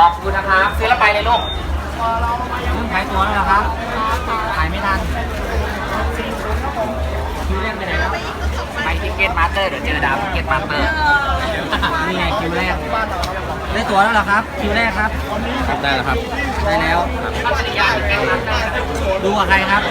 ขอบคุณนะครับซื้อแล้วไปเลยลูกเพิ่งขายตัวแล้วเหรอครับขายไม่ทันคิวแรกไปไหนครับไปที่เกตมาสเตอร์เดี๋ยวเจอดาวที่เกตมาสเตอร์นี่ไงคิวแรกได้ตัวแล้วเหรอครับ คิวแรกครับได้แล้วครับ ได้แล้วดูกับใครครับ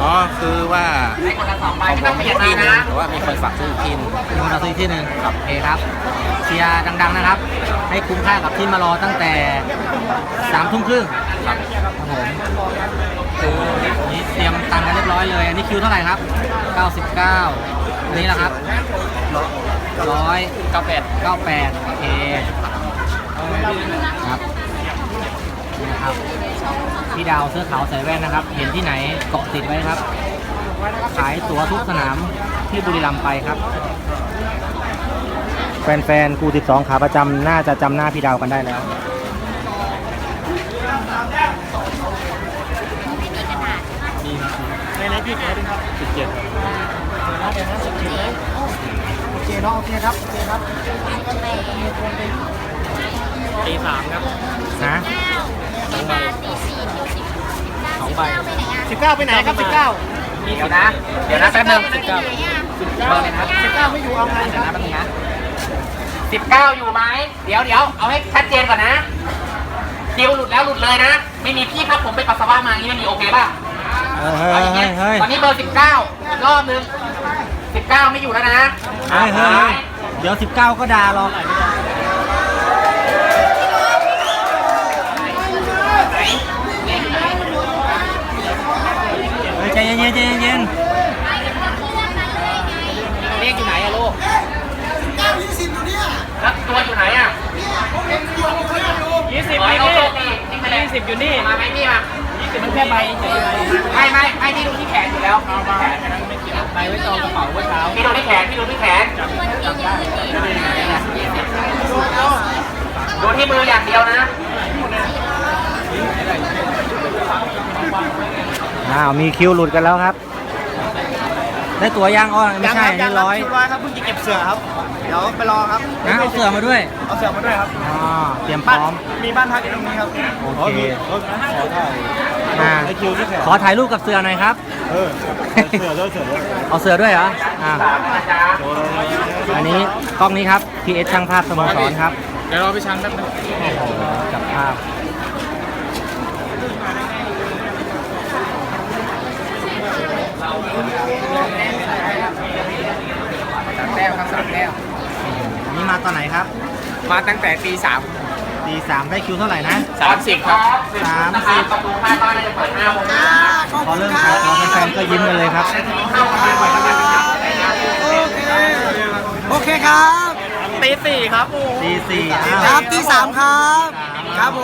อ๋อคือว่าได้คนละสองใบของไม่ต้องมเปลี่ยนที่นึงนะแต่ว่ามีคนฝากซื้ออีกทีนึงดูเราซื้อที่หนึ่งครับโอเคครับเชียร์ดัง ๆนะครับ ให้คุ้มค่ากับที่มารอตั้งแต่สามทุ่มครึ่งครับผมคือนี่เตรียมตังค์กันเรียบร้อยเลย อันนี้คิวเท่าไหร่ครับ 99อันนี้แหละครับร้อยเก้าแปดเก้าแปดโอเคครับ นี่นะครับพี่ดาวเสื้อขาวใส่แว่นนะครับ เห็นที่ไหนเกาะติดไว้ครับ ขายตั๋วทุกสนามที่บุรีรัมย์ไปครับ แฟนๆกู12 ขาประจำน่าจะจำหน้าพี่ดาวกันได้แล้ว ในนั้นพี่ขายเป็นครับสิบเจ็ดโอเคเนาะโอเคครับโอเคครับตีสามครับนะ สองใบสิบเก้าไปไหนครับสิบเก้าเดี๋ยวนะ เดี๋ยวนะแป๊บนึงสิบเก้าเบอร์เลยนะสิบเก้าไม่อยู่เอาไงเดี๋ยวนะแป๊บนึงนะ19อยู่ไหมเดี๋ยวเดี๋ยวเอาให้ชัดเจนก่อนนะคิวหลุดแล้วหลุดเลยนะ ไม่มีพี่ครับผมไปปัสสาวะมาอย่างนี้ไม่มีโอเคป่ะเฮ้ยเอาอย่างเฮ้นี้ยเฮ้ยตอนนี้เบอร์19รอบนึง19ไม่อยู่แล้วนะเฮ้ยเฮ้ยเฮ้ยเดี๋ยว19ก็ด่าหรอก เฮ้ยใจเย็นๆใจเย็นเลขอยู่ไหนอะลูกเก้ายี่สิบอยู่เนี่ยแล้วตัวอยู่ไหนอะยี่สิบขออให้ยู่เขาโชนี่คดีทิ้งไปเลยยี่สิบอยู่นี่ มาไหมพี่มามันแค่ใบเฉยไม่ไม่ไม่พี่ดูที่แขนอยู่แล้วใบไว้จองกระเป๋าเมื่อเช้าพี่ดูที่แขนพี่ดูที่แขนดูที่มืออย่างเดียวนะ อ้าวมีคิวหลุดกันแล้วครับ ได้ตั๋วยังอ้อไม่ใช่อันนี่ร้อย คิวร้อยครับเพิ่งจะเก็บเสือครับ เดี๋ยวไปรอครับนะเอาเสือมาด้วย เอาเสือมาด้วยครับอ๋อ เตรียมพร้อม มีบ้านพักอยู่ตรงนี้ครับโอเคอ่าขอถ่ายรูปกับเสือหน่อยครับ เออเสือด้วยเสือด้วยเอาเสือด้วยเหรอ อ่านะจ๊ะอันนี้กล้องนี้ครับ PS ช่างภาพสโมสรครับ เดี๋ยวรอพี่ชันแป๊บนึง จับภาพ สามแต้มครับสามแต้ม อันนี้มาตอนไหนครับ มาตั้งแต่ตีสาม ตีสามได้คิวเท่าไหร่นะสามสิบครับ สามสิบนะครับประตูข้างบ้านน่าจะเปิดห้าโมงนะพอเริ่มขายของแฟนๆก็ยิ้มกันเลยครับเข้ามาบ่อยๆนะครับโอเคครับตีสี่ครับโอ้ตีสี่อ้าวครับที่สามครับ ครับผ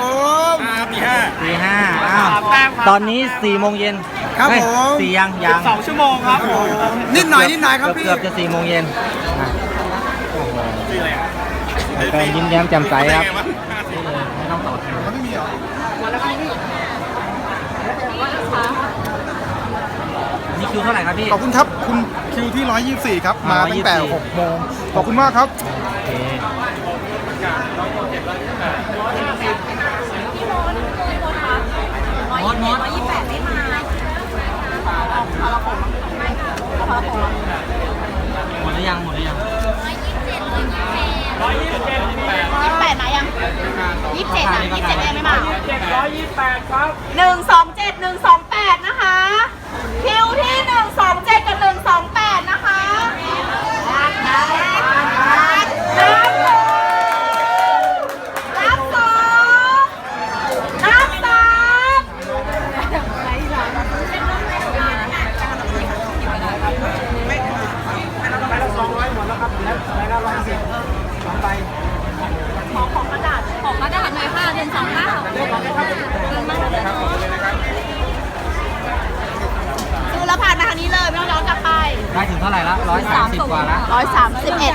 มตีห้าตีห้าอ้าวสามแต้มครับ ตอนนี้สี่โมงเย็นครับเฮ้ยผมสี่ยังยังสองชั่วโมงครับผมนิดหน่อยนิดหน่อยครับเกือบพี่ เกือบจะสี่โมงเย็นอะ แฟนยิ้มแย้มแจ่มใสครับนี่เลยไม่ต้องต่อคิวนี่คิวเท่าไหร่ครับพี่ ขอบคุณครับ คุณคิวที่ 124 ครับ มาตั้งแต่124 6โมง ขอบคุณมากครับ โอเค มดมดยี่แปดไม่มา หมดหรือยังหมดหรือยัง ร้อยยี่สิบเจ็ดเลยยี่แปดมายัง ยี่สิบเจ็ดอะยี่สิบเจ็ดยังไม่มาเจ็ดร้อยยี่สิบแปดครับหนึ่งสองเจ็ดหนึ่งสองแปดนะคะ คิวที่หนึ่งสองเจ็ดกับหนึ่งสอง น่อยค่ะหนึ่งสองเก้าเดินาเลยซื้อแล้วผ่านมาทางนี้เลยไม่ต้องย้อนกลับไป ได้ถึงเท่าไหร่ละร้อยสามสิบกว่าละ ร้อยสามสิบเอ็ด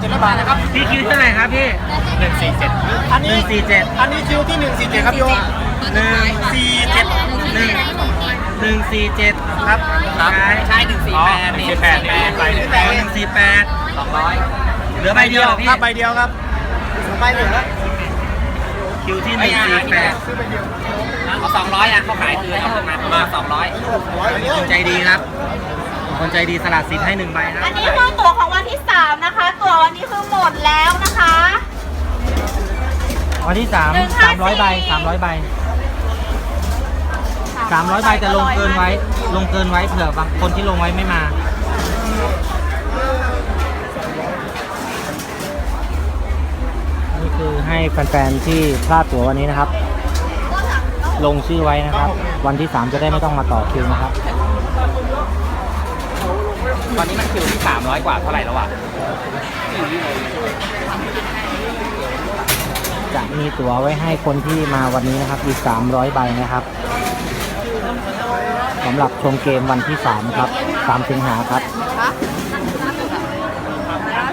ชื่อกระดาษพี่คิวเท่าไหร่ครับพี่หนึ่งสี่เจ็ดอันหนี้นึ่งสี่เจ็ดอันนี้คิวที่หนึ่งสี่เจ็ดครับโยมหนึ่งสี่เจ็ดหนึ่งหนึ่งสี่เจ็ดครับครับใช่หนึ่งสี่แปดหนึ่งสี่แปดนี่ไปหนึ่งสี่แปดสองร้อยเหลือใบเดียวเหรอพี่ครับใบเดียวครับใบหนึ่งแล้วคิวที่หนึ่งสี่แปดเอาสองร้อยอะเขาขายคืนเอาคืนมามาสองร้อยคนใจดีครับ คนใจดีสลัดสิทธิ์ให้หนึ่งใบครับอันนี้คือตั๋วของวันที่ 3 นะคะ ตั๋ววันนี้คือหมดแล้วนะคะ วันที่สามหนึ่งห้าสามร้อยใบสี่สามร้อยใบสามร้อยใบแต่ลงเกินไว้ ลงเกินไว้เผื่อบางคนที่ลงไว้ไม่มา นี่คือให้แฟนๆที่พลาดตั๋ววันนี้นะครับ ลงชื่อไว้นะครับ วันที่ 3 จะได้ไม่ต้องมาต่อคิวนะครับ ตอนนี้มันคิวที่สามร้อยกว่าเท่าไหร่แล้วอะจะมีตั๋วไว้ให้คนที่มาวันนี้นะครับ อีก 300 ใบนะครับสำหรับชมเกมวันที่ 3 ครับ3สิงหาครับ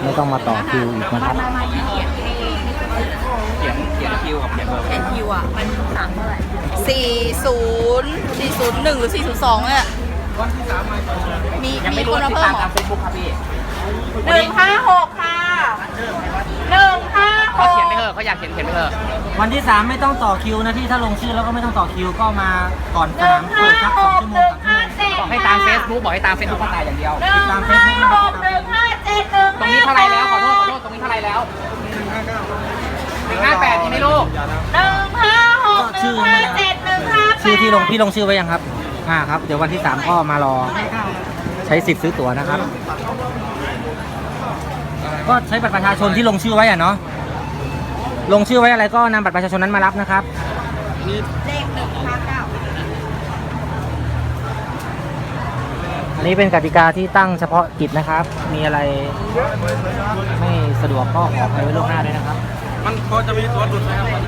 ไม่ต้องมาต่อคิวอีกนะครับเขียนเขียนคิวกับเขียนเบอร์แอนคิวอะ มันสามเท่าไหร่สี่ศูนย์สี่ศูนย์หนึ่งหรือสี่ศูนย์สองเนี่ย มียังมีไม่ครู้นมาติดเพิ่ตามมเหรอทางเฟซบุ๊กครับพี่หนึ่งห้าหกค่ะหนึ่งห้าหเขากเขียนไปเถอะเขาอยากเขียนเขียนไปเถอะวันที่3ไม่ต้องต่อคิวนะที่ถ้าลงชื่อแล้วก็ไม่ต้องต่อคิวก็มาก่อนหสนึ่นางมห้าเปิดสักหสองกชั่วโมหนึ่งงสามห้าชั่วโมง เจ็ดบอกให้ตามเฟซบุ๊กบอกให้ตามเฟซบุ๊กเขาตายอย่างเดียว หนึ่งห้าหกหนึ่งห้าเจ็ดหนึ่งตรงนี้เท่าไหร่แล้วขอโทษขอโทษตรงนี้เท่าไหร่แล้วหนึ่งห้าแปดใช่ไหมลูก หนึ่งห้าหกหนึ่งห้าเจ็ดหนึ่งห้าแปด ชื่อที่ลงพี่ลงชื่อไว้ยังครับ อ่าครับ เดี๋ยววันที่3ก็มารอ ใช้สิทธิ์ซื้อตั๋วนะครับ ก็ใช้บัตรประชาชนที่ลงชื่อไว้อะเนาะ ลงชื่อไว้อะไรก็นำบัตรประชาชนนั้นมารับนะครับ เลขหนึ่งห้าเก้าอันนี้เป็นกติกาที่ตั้งเฉพาะกิจนะครับ มีอะไรไม่สะดวกก็ขออภัยไว้ล่วงหน้าด้วยนะครับ มันพอจะมีตัวหลุดไหมครับ